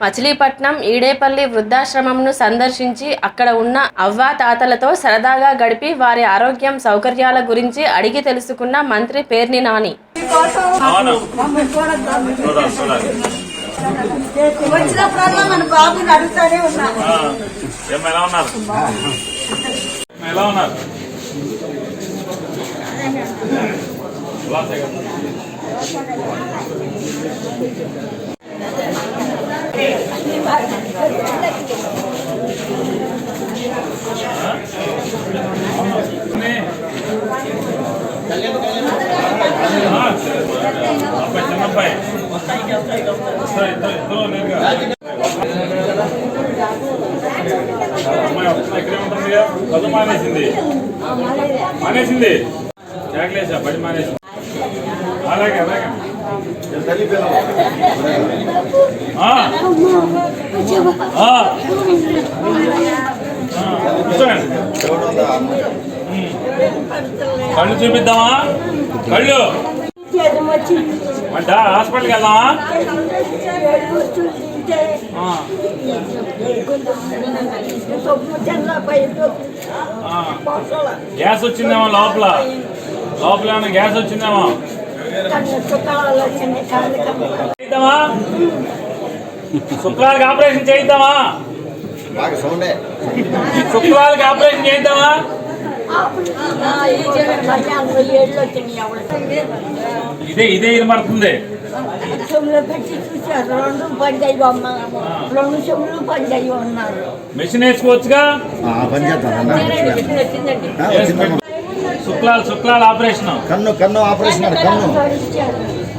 మచిలీపట్నం ఈడేపల్లి వృద్ధాశ్రమంను సందర్శించి అక్కడ ఉన్న అవ్వా తాతలతో సరదాగా గడిపి వారి ఆరోగ్యం సౌకర్యాల గురించి అడిగి తెలుసుకున్న మంత్రి పేర్ని నాని. అవును చూడాలి చూడాలి వచ్చినప్పుడల్లా మన బాబుని అడుగుతానే ఉన్నా ఆ, ఏం ఎలా ఉన్నారు? ఏం ఎలా ఉన్నారు చదువు మానేసింది. మానేసింది జాగ్లేసా బడి మానేసింది అలాగే అలాగే. కళ్ళు చూపిద్దామా? కళ్ళు. అంటే హాస్పిటల్కి వెళ్దామా. గ్యాస్ వచ్చిందేమో లోపల. లోపల ఏమైనా గ్యాస్ వచ్చిందేమో? చేద్దామా శుక్లాలకి ఆపరేషన్ చేయిద్దామా? బాగా సౌండే. శుక్లాలకి ఆపరేషన్ చేయిద్దామా? ఇదే ఇదే పెట్టి రెండు పంచాయి రెండు పంచాయి ఉన్నారు మెషిన్ వేసుకోవచ్చుగా. శుక్లాలు శుక్లాలు ఆపరేషన్. కన్ను కన్ను ఆపరేషన్ కన్ను.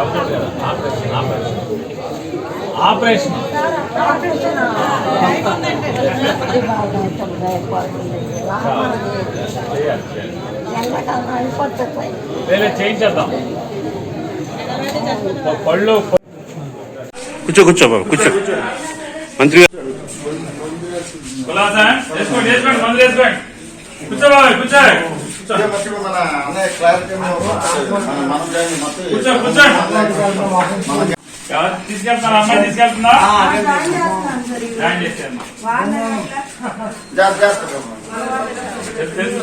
ఆపరేషన్. వేరే చేయించేద్దాం. పళ్ళు కూర్చో కూర్చో బాబు కూర్చో. మంత్రి కూర్చో. తీసుకెళ్తున్నారు అమ్మాయి తీసుకెళ్తుందా జాయిన్ చేసేయమ్మా. జాగ్రత్త చేస్తాం తెలుసు,